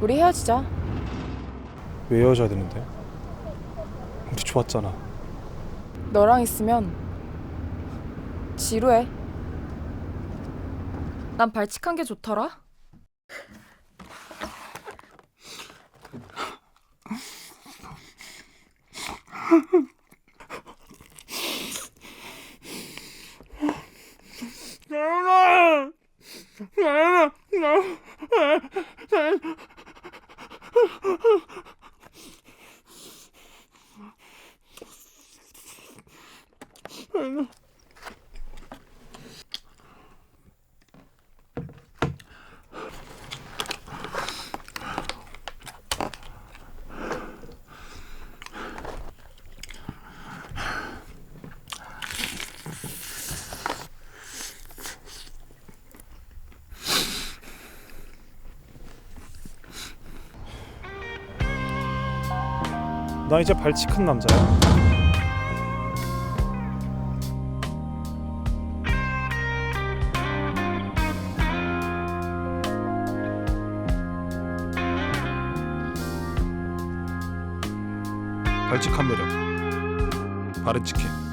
우리 헤어지자. 왜 헤어져야 되는데? 우리 좋았잖아. 너랑 있으면 지루해. 난 발칙한 게 좋더라. 나 哎呀！ 이제 발칙한 남자야. 발칙한 매력. 바른 치킨.